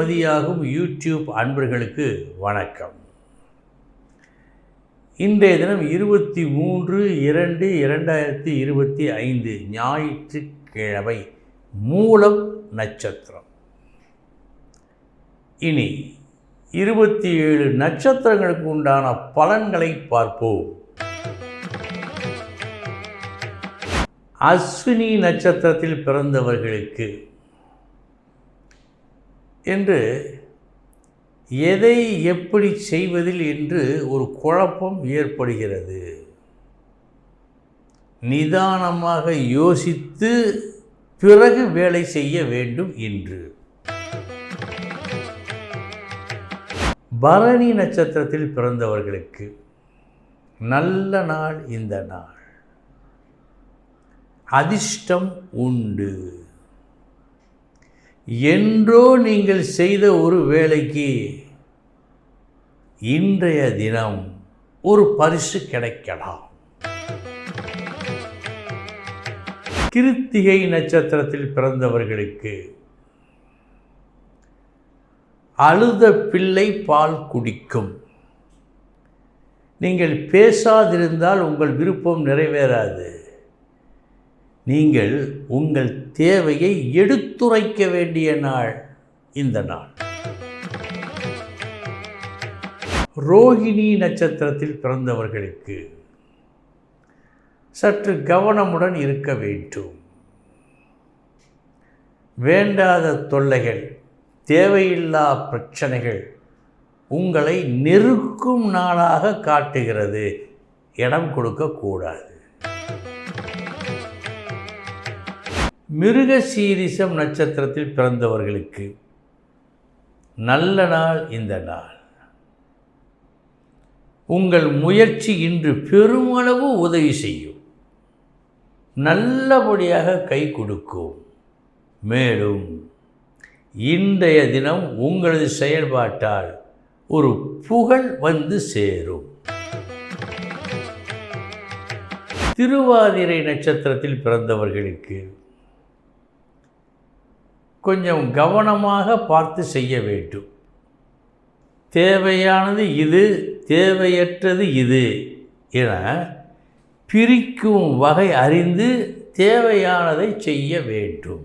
மதியாகும் YouTube அன்பர்களுக்கு வணக்கம். இன்றைய தினம் இருபத்தி மூன்று இரண்டு இரண்டாயிரத்தி இருபத்தி ஐந்து ஞாயிற்றுக்கிழமை மூலம் நட்சத்திரம். இனி இருபத்தி ஏழு நட்சத்திரங்களுக்கு உண்டான பலன்களை பார்ப்போம். அஸ்வினி நட்சத்திரத்தில் பிறந்தவர்களுக்கு என்று எதை எப்படி செய்வதில் என்று ஒரு குழப்பம் ஏற்படுகிறது. நிதானமாக யோசித்து பிறகு வேலை செய்ய வேண்டும் என்று பரணி நட்சத்திரத்தில் பிறந்தவர்களுக்கு நல்ல நாள் இந்த நாள். அதிர்ஷ்டம் உண்டு. என்றோ நீங்கள் செய்த ஒரு வேலைக்கு இன்றைய தினம் ஒரு பரிசு கிடைக்கலாம். கிருத்திகை நட்சத்திரத்தில் பிறந்தவர்களுக்கு அழுத பிள்ளை பால் குடிக்கும். நீங்கள் பேசாதிருந்தால் உங்கள் விருப்பம் நிறைவேறாது. நீங்கள் உங்கள் தேவையை எடுத்துரைக்க வேண்டிய நாள் இந்த நாள். ரோகிணி நட்சத்திரத்தில் பிறந்தவர்களுக்கு சற்று கவனமுடன் இருக்க வேண்டும். வேண்டாத தொல்லைகள் தேவையில்லா பிரச்சனைகள் உங்களை நெருக்கும் நாளாக காட்டுகிறது. இடம் கொடுக்கக்கூடாது மிருக சீரிசம் நட்சத்திரத்தில் பிறந்தவர்களுக்கு நல்ல நாள் இந்த நாள். உங்கள் முயற்சி இன்று பெருமளவு உதவி செய்யும். நல்லபடியாக கை கொடுக்கும். மேலும் இன்றைய தினம் உங்களது செயல்பாட்டால் ஒரு புகழ் வந்து சேரும். திருவாதிரை நட்சத்திரத்தில் பிறந்தவர்களுக்கு கொஞ்சம் கவனமாக பார்த்து செய்ய வேண்டும். தேவையானது இது தேவையற்றது இது என பிரிக்கும் வகை அறிந்து தேவையானதை செய்ய வேண்டும்.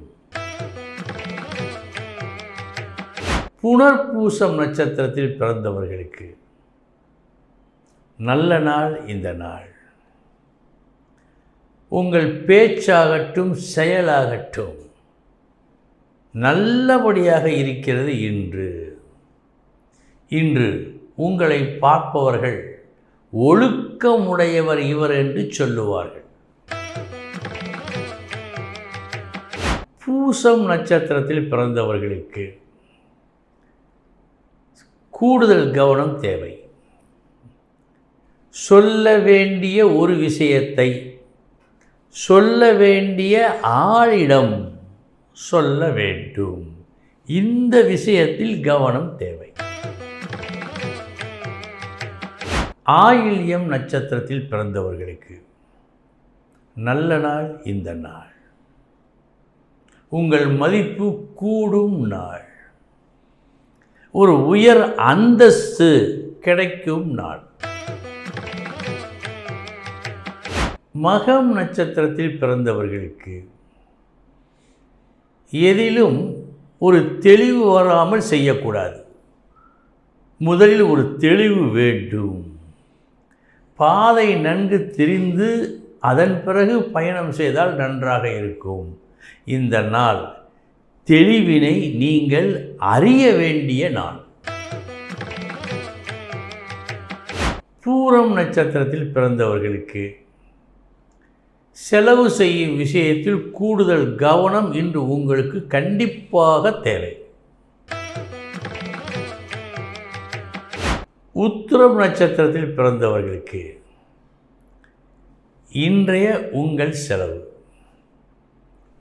புனர்பூசம் நட்சத்திரத்தில் பிறந்தவர்களுக்கு நல்ல நாள் இந்த நாள். உங்கள் பேச்சாகட்டும் செயலாகட்டும். நல்லபடியாக இருக்கிறது இன்று. இன்று உங்களை பார்ப்பவர்கள் ஒழுக்கமுடையவர் இவர் என்று சொல்லுவார்கள். பூசம் நட்சத்திரத்தில் பிறந்தவர்களுக்கு கூடுதல் கவனம் தேவை. சொல்ல வேண்டிய ஒரு விஷயத்தை சொல்ல வேண்டிய ஆளிடம் சொல்ல வேண்டும். இந்த விஷயத்தில் கவனம் தேவை. ஆயில்யம் நட்சத்திரத்தில் பிறந்தவர்களுக்கு நல்ல நாள் இந்த நாள். உங்கள் மதிப்பு கூடும் நாள். ஒரு உயர் அந்தஸ்து கிடைக்கும் நாள். மகம் நட்சத்திரத்தில் பிறந்தவர்களுக்கு எதிலும் ஒரு தெளிவு வராமல் செய்யக்கூடாது. முதலில் ஒரு தெளிவு வேண்டும். பாதை நன்கு தெரிந்து அதன் பிறகு பயணம் செய்தால் நன்றாக இருக்கும். இந்த நாள் தெளிவினை நீங்கள் அறிய வேண்டிய நாள். பூரம் நட்சத்திரத்தில் பிறந்தவர்களுக்கு செலவு செய்யும் விஷயத்தில் கூடுதல் கவனம் இன்று உங்களுக்கு கண்டிப்பாக தேவை. உத்திரம் நட்சத்திரத்தில் பிறந்தவர்களுக்கு இன்றைய உங்கள் செலவு.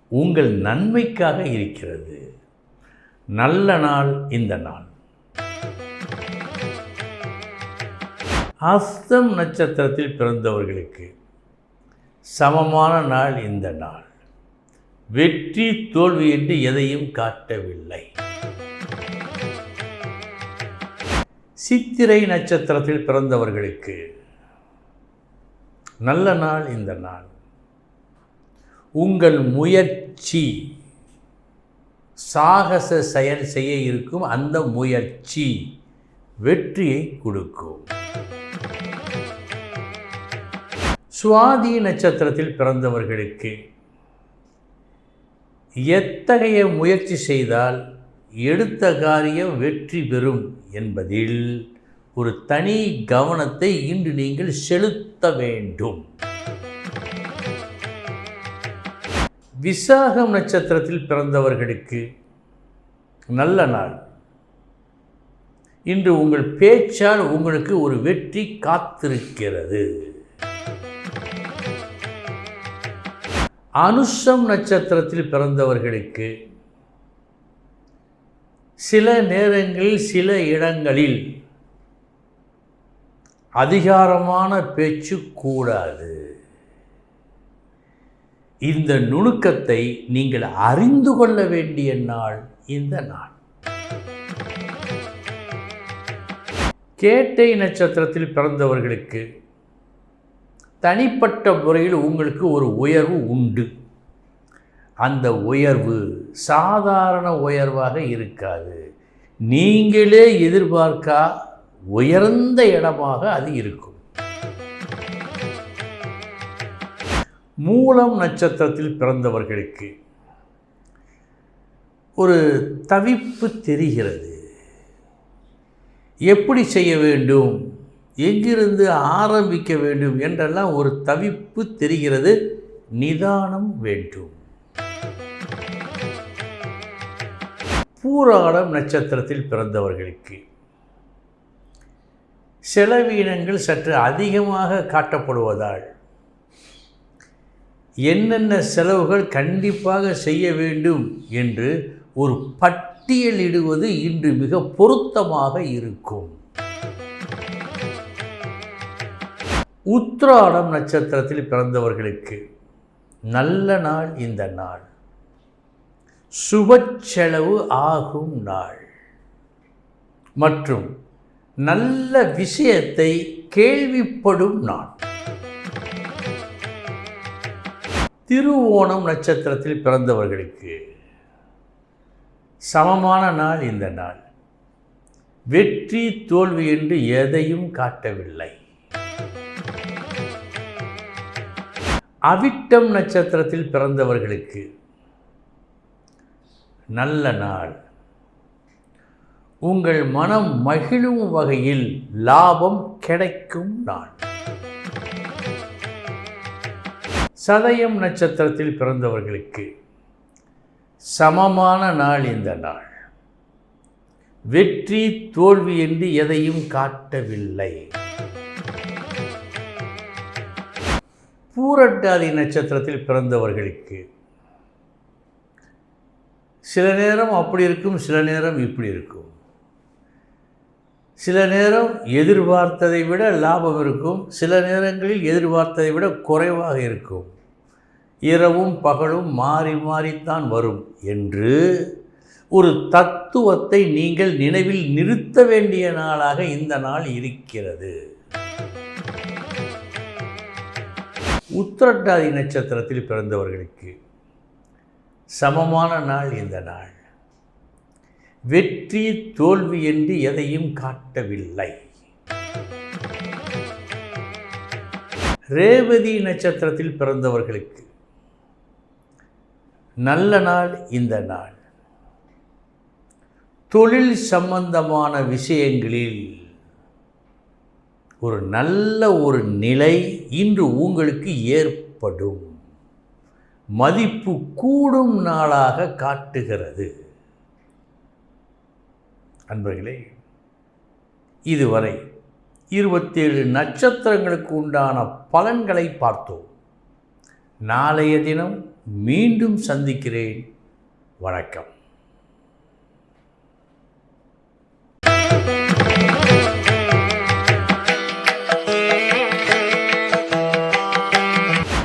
உங்கள் நன்மைக்காக இருக்கிறது. நல்ல நாள் இந்த நாள். அஸ்தம் நட்சத்திரத்தில் பிறந்தவர்களுக்கு சமமான நாள் இந்த நாள். வெற்றி தோல்வி என்று எதையும் காட்டவில்லை. சித்திரை நட்சத்திரத்தில் பிறந்தவர்களுக்கு நல்ல நாள் இந்த நாள். உங்கள் முயற்சி சாகச செயல் செய்ய இருக்கும் அந்த முயற்சி வெற்றியை கொடுக்கும். சுவாதி நட்சத்திரத்தில் பிறந்தவர்களுக்கு எத்தகைய முயற்சி செய்தால் எடுத்த காரியம் வெற்றி பெறும் என்பதில் ஒரு தனி கவனத்தை இன்று நீங்கள் செலுத்த வேண்டும். விசாகம் நட்சத்திரத்தில் பிறந்தவர்களுக்கு நல்ல நாள். இன்று உங்கள் பேச்சால் உங்களுக்கு ஒரு வெற்றி காத்திருக்கிறது. அனுஷம் நட்சத்திரத்தில் பிறந்தவர்களுக்கு சில நேரங்களில் சில இடங்களில் அதிகாரமான பேச்சு கூடாது. இந்த நுணுக்கத்தை நீங்கள் அறிந்து கொள்ள வேண்டிய நாள் இந்த நாள். கேட்டை நட்சத்திரத்தில் பிறந்தவர்களுக்கு தனிப்பட்ட முறையில் உங்களுக்கு ஒரு உயர்வு உண்டு. அந்த உயர்வு சாதாரண உயர்வாக இருக்காது. நீங்களே எதிர்பார்க்கா உயர்ந்த இடமாக அது இருக்கும். மூலம் நட்சத்திரத்தில் பிறந்தவர்களுக்கு ஒரு தவிப்பு தெரிகிறது. எப்படி செய்ய வேண்டும்? எங்கிருந்து ஆரம்பிக்க வேண்டும் என்றெல்லாம் ஒரு தவிப்பு தெரிகிறது. நிதானம் வேண்டும். பூராடம் நட்சத்திரத்தில் பிறந்தவர்களுக்கு. செலவீனங்கள் சற்று அதிகமாக காட்டப்படுவதால் என்னென்ன செலவுகள் கண்டிப்பாக செய்ய வேண்டும் என்று ஒரு பட்டியலிடுவது இன்று மிக பொருத்தமாக இருக்கும். உத்ராடம் நட்சத்திரத்தில் பிறந்தவர்களுக்கு நல்ல நாள் இந்த நாள். சுப செலவு ஆகும் நாள். மற்றும் நல்ல விஷயத்தை கேள்விப்படும் நாள். திருவோணம் நட்சத்திரத்தில் பிறந்தவர்களுக்கு சமமான நாள் இந்த நாள். வெற்றி தோல்வி என்று எதையும் காட்டவில்லை. அவிட்டம் நட்சத்திரத்தில் பிறந்தவர்களுக்கு நல்ல நாள். உங்கள் மனம் மகிழும் வகையில் லாபம் கிடைக்கும் நாள். சதயம் நட்சத்திரத்தில் பிறந்தவர்களுக்கு சமமான நாள் இந்த நாள். வெற்றி தோல்வி என்று எதையும் காட்டவில்லை. பூரட்டாதி நட்சத்திரத்தில் பிறந்தவர்களுக்கு. சில நேரம் அப்படி இருக்கும் சில நேரம் இப்படி இருக்கும். சில நேரம் எதிர்பார்த்ததை விட லாபம் இருக்கும் சில நேரங்களில் எதிர்பார்த்ததை விட குறைவாக இருக்கும். இரவும் பகலும் மாறி மாறித்தான் வரும் என்று ஒரு தத்துவத்தை நீங்கள் நினைவில் நிறுத்த வேண்டிய நாளாக இந்த நாள் இருக்கிறது. உத்திரட்டாதி நட்சத்திரத்தில் பிறந்தவர்களுக்கு சமமான நாள் இந்த நாள். வெற்றி தோல்வி என்று எதையும் காட்டவில்லை. ரேவதி நட்சத்திரத்தில் பிறந்தவர்களுக்கு நல்ல நாள் இந்த நாள். தொழில் சம்பந்தமான விஷயங்களில் ஒரு நல்ல ஒரு நிலை இன்று உங்களுக்கு ஏற்படும். மதிப்பு கூடும் நாளாக காட்டுகிறது. அன்பர்களே இதுவரை இருபத்தேழு நட்சத்திரங்களுக்கு உண்டான பலன்களை பார்த்தோம். நாளைய தினம் மீண்டும் சந்திக்கிறேன். வணக்கம்.